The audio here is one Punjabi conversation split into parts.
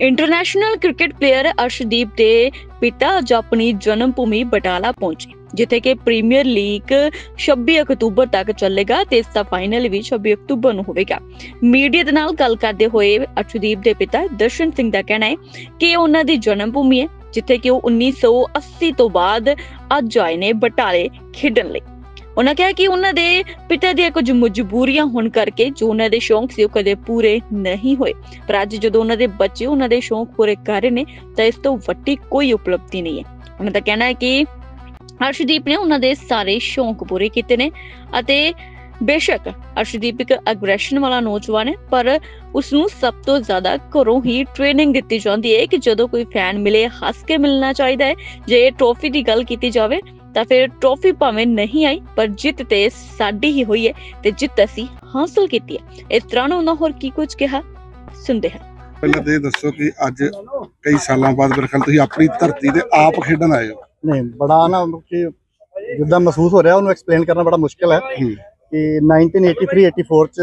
ਇੰਟਰਨੈਸ਼ਨਲ ਕ੍ਰਿਕਟ ਪਲੇਅਰ ਅਰਸ਼ਦੀਪ ਦੇ ਪਿਤਾ ਅੱਜ ਆਪਣੀ ਜਨਮ ਭੂਮੀ ਬਟਾਲਾ ਪਹੁੰਚੇ, ਜਿੱਥੇ ਕਿ ਪ੍ਰੀਮੀਅਰ ਲੀਗ 26 ਅਕਤੂਬਰ ਤੱਕ ਚੱਲੇਗਾ ਤੇ ਇਸ ਦਾ ਫਾਈਨਲ ਵੀ 26 ਅਕਤੂਬਰ ਨੂੰ ਹੋਵੇਗਾ। ਮੀਡੀਆ ਦੇ ਨਾਲ ਗੱਲ ਕਰਦੇ ਹੋਏ ਅਰਸ਼ਦੀਪ ਦੇ ਪਿਤਾ ਦਰਸ਼ਨ ਸਿੰਘ ਦਾ ਕਹਿਣਾ ਹੈ ਕਿ ਉਹਨਾਂ ਦੀ ਜਨਮ ਭੂਮੀ ਹੈ, ਜਿੱਥੇ ਕਿ ਉਹ 1980 ਤੋਂ ਬਾਅਦ ਅੱਜ ਆਏ ਨੇ ਬਟਾਲੇ ਖੇਡਣ ਲਈ। ਉਹਨਾਂ ਕਿਹਾ ਕਿ ਉਹਨਾਂ ਦੇ ਪਿਤਾ ਦੀਆਂ ਕੁਝ ਮਜਬੂਰੀਆਂ ਹੋਣ ਕਰਕੇ ਜੋ ਉਹਨਾਂ ਦੇ ਸ਼ੌਂਕ ਸੀ ਉਹ ਕਦੇ ਪੂਰੇ ਨਹੀਂ ਹੋਏ। ਪਰ ਅੱਜ ਜਦੋਂ ਉਹਨਾਂ ਦੇ ਬੱਚੇ ਉਹਨਾਂ ਦੇ ਸ਼ੌਂਕ ਪੂਰੇ ਕਰ ਰਹੇ ਨੇ, ਤਾਂ ਇਸ ਤੋਂ ਵੱਡੀ ਕੋਈ ਉਪਲਬਧੀ ਨਹੀਂ ਹੈ। ਉਹਨਾਂ ਦਾ ਕਹਿਣਾ ਹੈ ਕਿ ਅਰਸ਼ਦੀਪ ਨੇ ਉਹਨਾਂ ਦੇ ਸਾਰੇ ਸ਼ੌਂਕ ਪੂਰੇ ਕੀਤੇ ਨੇ ਅਤੇ ਬੇਸ਼ੱਕ ਅਰਸ਼ਦੀਪ ਇੱਕ ਐਗਰੈਸ਼ਨ ਵਾਲਾ ਨੌਜਵਾਨ ਹੈ, ਪਰ ਉਸ ਨੂੰ ਸਭ ਤੋਂ ਜ਼ਿਆਦਾ ਘਰੋਂ ਹੀ ਟ੍ਰੇਨਿੰਗ ਦਿੱਤੀ ਜਾਂਦੀ ਹੈ ਕਿ ਜਦੋਂ ਕੋਈ ਫੈਨ ਮਿਲੇ, ਹੱਸ ਕੇ ਮਿਲਣਾ ਚਾਹੀਦਾ ਹੈ। ਜੇ ਟਰੋਫੀ ਦੀ ਗੱਲ ਕੀਤੀ ਜਾਵੇ ਤਾਂ ਫਿਰ ਟਰੋਫੀ ਭਾਵੇਂ ਨਹੀਂ ਆਈ ਪਰ ਜਿੱਤ ਤੇ ਸਾਡੀ ਹੀ ਹੋਈ ਹੈ ਤੇ ਜਿੱਤ ਅਸੀਂ ਹਾਸਲ ਕੀਤੀ ਹੈ। ਇਸ ਤਰ੍ਹਾਂ ਉਹਨਾਂ ਹੋਰ ਕੀ ਕੁਝ ਕਿਹਾ? ਸੁਣਦੇ ਹਾਂ। ਪਹਿਲਾਂ ਤੇ ਦੱਸੋ ਕਿ ਅੱਜ ਕਈ ਸਾਲਾਂ ਬਾਅਦ ਮੇਰੇ ਖਿਆਲ ਤੁਸੀਂ ਆਪਣੀ ਧਰਤੀ ਤੇ ਆਪ ਖੇਡਣ ਆਏ ਹੋ। ਨਹੀਂ ਬੜਾ ਨਾ ਕਿ ਜਿੱਦਾਂ ਮਹਿਸੂਸ ਹੋ ਰਿਹਾ ਉਹਨੂੰ ਐਕਸਪਲੇਨ ਕਰਨਾ ਬੜਾ ਮੁਸ਼ਕਲ ਹੈ ਹੂੰ। ਕਿ 1983 84 ਚ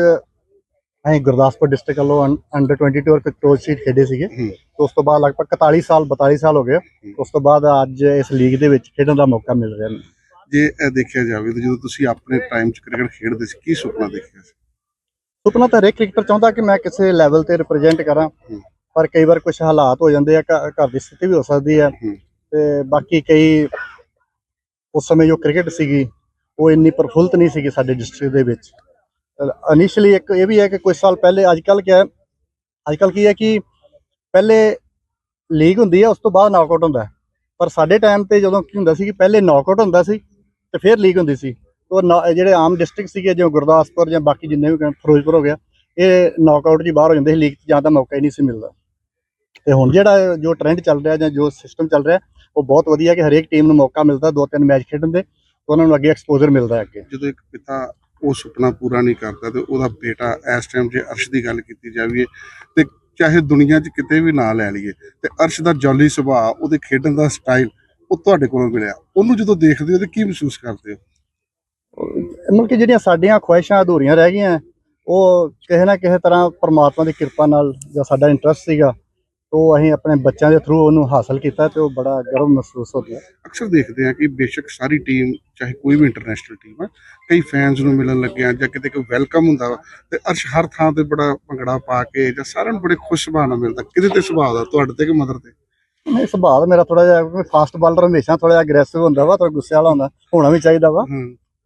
ਅਸੀਂ ਗੁਰਦਾਸਪੁਰ ਡਿਸਟ੍ਰਿਕਟ ਵੱਲੋਂ ਅੰਡਰ 22 ਔਰ ਕੰਟਰੋਲ ਸ਼ੀਟ ਖੇਡੇ ਸੀਗੇ। ਤੇ ਉਸ ਤੋਂ ਬਾਅਦ ਲਗਭਗ 41 ਸਾਲ 42 ਸਾਲ ਹੋ ਗਏ। ਉਸ ਤੋਂ ਬਾਅਦ ਅੱਜ ਇਸ ਲੀਗ ਦੇ ਵਿੱਚ ਖੇਡਣ ਦਾ ਮੌਕਾ ਮਿਲ ਰਿਹਾ। ਜੇ ਇਹ ਦੇਖਿਆ ਜਾਵੇ ਤਾਂ ਜਦੋਂ ਤੁਸੀਂ ਆਪਣੇ ਟਾਈਮ 'ਚ ਕ੍ਰਿਕਟ ਖੇਡਦੇ ਸੀ ਕੀ ਸੁਪਨਾ ਦੇਖਿਆ ਸੀ? ਸੁਪਨਾ ਤਾਂ ਹਰੇਕ ਕ੍ਰਿਕਟਰ ਚਾਹੁੰਦਾ ਕਿ ਮੈਂ ਕਿਸੇ ਲੈਵਲ ਤੇ ਰਿਪਰੈਜ਼ੈਂਟ ਕਰਾਂ। ਪਰ ਕਈ ਵਾਰ ਕੁਝ ਹਾਲਾਤ ਹੋ ਜਾਂਦੇ ਆ ਘਰ ਦੀ ਸਥਿਤੀ ਵੀ ਹੋ ਸਕਦੀ ਹੂੰ। ਤੇ ਬਾਕੀ ਕਈ ਉਸ ਸਮੇਂ ਜੋ ਕ੍ਰਿਕਟ ਸੀਗੀ ਉਹ ਇੰਨੀ ਪ੍ਰਫੁੱਲਤ ਨਹੀਂ ਸੀਗੀ ਸਾਡੇ ਡਿਸਟ੍ਰਿਕਟ ਦੇ ਵਿੱਚ। ਇਨੀਸ਼ੀਅਲੀ ਇੱਕ ਇਹ ਵੀ ਹੈ ਕਿ ਕੁਝ ਸਾਲ ਪਹਿਲੇ ਅੱਜ ਕੱਲ ਕਿਹਾ ਅੱਜ ਕੱਲ ਕੀ ਹੈ ਕਿ ਪਹਿਲੇ ਲੀਗ ਹੁੰਦੀ ਹੈ, ਉਸ ਤੋਂ ਬਾਅਦ ਨੌਕਆਊਟ ਹੁੰਦਾ ਪਰ ਸਾਡੇ ਟਾਈਮ ਤੇ ਜਦੋਂ ਕੀ ਹੁੰਦਾ ਸੀ ਕਿ ਪਹਿਲੇ ਨੌਕਆਊਟ ਹੁੰਦਾ ਸੀ ਤੇ ਫਿਰ ਲੀਗ ਹੁੰਦੀ ਸੀ। ਉਹ ਨਾ- ਜਿਹੜੇ ਆਮ ਡਿਸਟ੍ਰਿਕਟ ਸੀਗੇ, ਜਿਵੇਂ ਗੁਰਦਾਸਪੁਰ ਜਾਂ ਬਾਕੀ ਜਿੰਨੇ ਵੀ ਫਿਰੋਜ਼ਪੁਰ ਹੋ ਗਿਆ, ਇਹ ਨੌਕਆਊਟ ਜੀ ਬਾਹਰ ਹੋ ਜਾਂਦੇ ਸੀ ਲੀਗ 'ਚ ਜਾਂ ਤਾਂ ਮੌਕਾ ਹੀ ਨਹੀਂ ਸੀ ਮਿਲਦਾ। ਤੇ ਹੁਣ ਜਿਹੜਾ ਜੋ ਟ੍ਰੈਂਡ ਚੱਲ ਰਿਹਾ ਜਾਂ ਜੋ ਸਿਸਟਮ ਚੱਲ ਰਿਹਾ, ਉਹ ਬਹੁਤ ਵਧੀਆ ਕਿ ਹਰੇਕ ਟੀਮ ਨੂੰ ਮੌਕਾ ਮਿਲਦਾ ਦੋ ਤਿੰਨ ਮੈਚ ਖੇਡਣ ਦੇ, ਉਹਨਾਂ ਨੂੰ ਅੱਗੇ ਐਕਸਪੋਜ਼ਰ ਮਿਲਦਾ ਅੱਗੇ। ਜਦੋਂ ਇੱਕ ਪਿਤਾ ਉਹ ਸੁਪਨਾ ਪੂਰਾ ਨਹੀਂ ਕਰਦਾ ਤੇ ਉਹਦਾ ਬੇਟਾ ਇਸ ਟਾਈਮ ਜੇ ਅਰਸ਼ ਦੀ ਗੱਲ ਕੀਤੀ ਜਾਵੇ ਤੇ ਚਾਹੇ ਦੁਨੀਆ 'ਚ ਕਿਤੇ ਵੀ ਨਾਂ ਲੈ ਲਈਏ ਤੇ ਅਰਸ਼ ਦਾ ਜੌਲੀ ਸੁਭਾਅ, ਉਹਦੇ ਖੇਡਣ ਦਾ ਸਟਾਈਲ ਉਹ ਤੁਹਾਡੇ ਕੋਲੋਂ ਮਿਲਿਆ। ਉਹਨੂੰ ਜਦੋਂ ਦੇਖਦੇ ਹੋ ਤੇ ਕੀ ਮਹਿਸੂਸ ਕਰਦੇ ਹੋ? ਮਤਲਬ ਕਿ ਜਿਹੜੀਆਂ ਸਾਡੀਆਂ ਖੁਆਇਸ਼ਾਂ, ਅਧੂਰੀਆਂ ਰਹਿ ਗਈਆਂ, ਉਹ ਕਿਸੇ ਨਾ ਕਿਸੇ ਤਰ੍ਹਾਂ ਪਰਮਾਤਮਾ ਦੀ ਕਿਰਪਾ ਨਾਲ ਜਾਂ ਸਾਡਾ ਇੰਟਰਸਟ ਸੀਗਾ ਉਹ ਅਸੀਂ ਆਪਣੇ ਬੱਚਿਆਂ ਦੇ ਥਰੂ ਉਹਨੂੰ ਹਾਸਲ ਕੀਤਾ ਤੇ ਉਹ ਬੜਾ ਗਰਵ ਮਹਿਸੂਸ ਹੋ ਗਿਆ। ਅਕਸਰ ਦੇਖਦੇ ਆ ਕਿ ਬੇਸ਼ੱਕ ਸਾਰੀ ਟੀਮ ਚਾਹੇ ਕੋਈ ਵੀ ਇੰਟਰਨੈਸ਼ਨਲ ਟੀਮ ਹੈ ਕਈ ਫੈਨਸ ਨੂੰ ਮਿਲਣ ਲੱਗਿਆ ਜਾਂ ਕਿਤੇ ਕੋਈ ਵੈਲਕਮ ਹੁੰਦਾ ਵਾ ਤੇ ਅਰਸ਼ ਹਰ ਥਾਂ ਤੇ ਬੜਾ ਭੰਗੜਾ ਪਾ ਕੇ ਜਾਂ ਸਾਰਿਆਂ ਨੂੰ ਬੜੇ ਖੁਸ਼ ਸੁਭਾਅ ਨਾਲ ਮਿਲਦਾ। ਕਿਹਦੇ ਤੇ ਸੁਭਾਅ ਦਾ? ਤੁਹਾਡੇ ਤੇ ਕਿ ਮਦਰ ਤੇ? ਨਹੀਂ ਸੁਭਾਅ ਤਾਂ ਮੇਰਾ ਥੋੜਾ ਜਿਹਾ ਫਾਸਟ ਬਾਲਰ ਹਮੇਸ਼ਾ ਥੋੜਾ ਜਿਹਾ ਅਗਰੈਸਿਵ ਹੁੰਦਾ ਵਾ ਥੋੜਾ ਗੁੱਸੇ ਵਾਲਾ ਹੁੰਦਾ ਹੋਣਾ ਵੀ ਚਾਹੀਦਾ ਵਾ।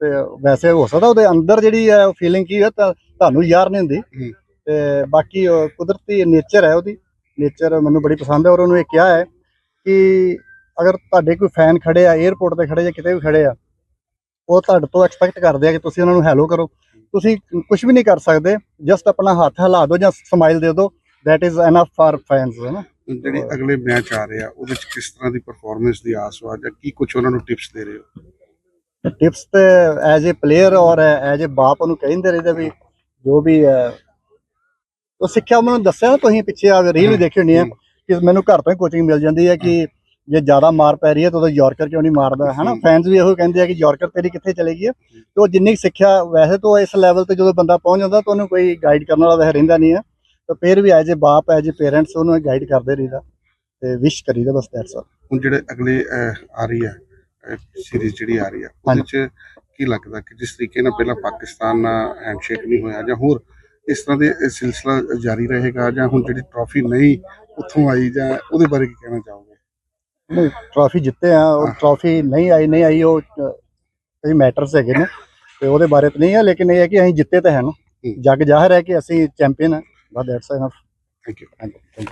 ਤੇ ਵੈਸੇ ਹੋ ਸਕਦਾ ਉਹਦੇ ਅੰਦਰ ਜਿਹੜੀ ਹੈ ਫੀਲਿੰਗ ਕੀ ਹੈ ਤੁਹਾਨੂੰ ਯਾਰ ਨਹੀਂ ਹੁੰਦੀ। ਤੇ ਬਾਕੀ ਕੁਦਰਤੀ ਨੇਚਰ ਹੈ ਉਹਦੀ। ਨੇਚਰ ਮੈਨੂੰ ਬੜੀ ਪਸੰਦ ਹੈ ਔਰ ਉਹਨੂੰ ਇਹ ਕਿਹਾ ਹੈ ਕਿ ਅਗਰ ਤੁਹਾਡੇ ਕੋਈ ਫੈਨ ਖੜੇ ਆ 에어ਪੋਰਟ ਤੇ ਖੜੇ ਜਾਂ ਕਿਤੇ ਵੀ ਖੜੇ ਆ ਉਹ ਤੁਹਾਡੇ ਤੋਂ ਐਕਸਪੈਕਟ ਕਰਦੇ ਆ ਕਿ ਤੁਸੀਂ ਉਹਨਾਂ ਨੂੰ ਹੈਲੋ ਕਰੋ। ਤੁਸੀਂ ਕੁਝ ਵੀ ਨਹੀਂ ਕਰ ਸਕਦੇ ਜਸਟ ਆਪਣਾ ਹੱਥ ਹਿਲਾ ਦਿਓ ਜਾਂ ਸਮਾਈਲ ਦੇ ਦਿਓ that is enough for fans ਹੈ ਨਾ? ਜਿਹੜੀ ਅਗਲੇ ਮੈਚ ਆ ਰਹੇ ਆ ਉਹਦੇ ਚ ਕਿਸ ਤਰ੍ਹਾਂ ਦੀ ਪਰਫਾਰਮੈਂਸ ਦੀ ਆਸ ਵਾ ਜਾਂ ਕੀ ਕੁਝ ਉਹਨਾਂ ਨੂੰ ਟਿਪਸ ਦੇ ਰਹੇ ਹੋ? ਟਿਪਸ ਤੇ ਐਜ਼ ਅ ਪਲੇਅਰ ਔਰ ਐਜ਼ ਅ ਬਾਪ ਉਹਨੂੰ ਕਹਿੰਦੇ ਰਹਿੰਦੇ ਵੀ ਜੋ ਵੀ ਉਹ ਸਿੱਖਿਆ ਮੈਨੂੰ ਦੱਸਿਆ ਨਾ ਤੁਸੀਂ ਪਿੱਛੇ ਆ ਰੀਲ ਦੇਖੀ ਹੋਣੀ ਹੈ। ਕਿ ਮੈਨੂੰ ਘਰ ਤੋਂ ਹੀ ਕੋਚਿੰਗ ਮਿਲ ਜਾਂਦੀ ਹੈ ਕਿ ਜੇ ਜ਼ਿਆਦਾ ਮਾਰ ਪੈ ਰਹੀ ਹੈ ਤਾਂ ਉਹਦਾ ਯਾਰਕਰ ਕਿਉਂ ਨਹੀਂ ਮਾਰਦਾ ਹਨਾ ਹਮ। ਫੈਨਸ ਵੀ ਇਹੋ ਕਹਿੰਦੇ ਆ ਕਿ ਯਾਰਕਰ ਤੇਰੀ ਕਿੱਥੇ ਚਲੇਗੀ ਹੈ? ਤੇ ਉਹ ਜਿੰਨੀ ਸਿੱਖਿਆ ਵੈਸੇ ਤਾਂ ਇਸ ਲੈਵਲ ਤੇ ਜਦੋਂ ਬੰਦਾ ਪਹੁੰਚ ਜਾਂਦਾ ਤਾਂ ਉਹਨੂੰ ਕੋਈ ਗਾਈਡ ਕਰਨ ਵਾਲਾ ਵੈਸੇ ਰਹਿੰਦਾ ਨਹੀਂ ਹੈ। ਤਾਂ ਫਿਰ ਵੀ ਐਜ਼ ਅ ਬਾਪ ਐਜ਼ ਅ ਪੇਰੈਂਟਸ ਉਹਨੂੰ ਗਾਈਡ ਕਰਦੇ ਰਹੀਦਾ ਤੇ ਵਿਸ਼ ਕਰੀਦਾ ਬਸ ਦੈਟਸ ਆਲ ਹੁਣ ਜਿਹੜੇ ਅਗਲੇ ਆ ਰਹੀ ਹੈ ਸੀਰੀਜ਼ ਜਿਹੜੀ ਆ ਰਹੀ ਆ ਉਹਦੇ ਚ ਕੀ ਲੱਗਦਾ ਕਿ ਜਿਸ ਤਰੀਕੇ ਨਾਲ ਪਹਿਲਾਂ ਪਾਕਿਸਤਾਨ ਨਾਲ ਹੈਂਡਸ਼ੇਕ ਨਹੀਂ ਹੋਇਆ ਜਾਂ ਹੋਰ ਇਸ ਤਰ੍ਹਾਂ ਦੇ ਸਿਲਸਿਲਾ ਜਾਰੀ ਰਹੇਗਾ ਜਾਂ ਹੁਣ ਜਿਹੜੀ ਟਰਾਫੀ ਨਹੀਂ ਉੱਥੋਂ ਆਈ ਜਾਂ ਉਹਦੇ ਬਾਰੇ ਕੀ ਕਹਿਣਾ ਚਾਹੋਗੇ? ਨਹੀਂ ਟਰਾਫੀ ਜਿੱਤੇ ਆ ਉਹ। ਟਰਾਫੀ ਨਹੀਂ ਆਈ ਨਹੀਂ ਆਈ ਉਹ ਕਈ ਮੈਟਰਸ ਹੈਗੇ ਨੇ ਤੇ ਉਹਦੇ ਬਾਰੇ ਤਾਂ ਨਹੀਂ ਹੈ ਲੇਕਿਨ ਇਹ ਹੈ ਕਿ ਅਸੀਂ ਜਿੱਤੇ ਤਾਂ ਹੈ ਨਾ। ਜੱਗ ਜ਼ਾਹਰ ਹੈ ਕਿ ਅਸੀਂ ਚੈਂਪੀਅਨ ਹਾਂ ਬਸ that's enough thank you thank you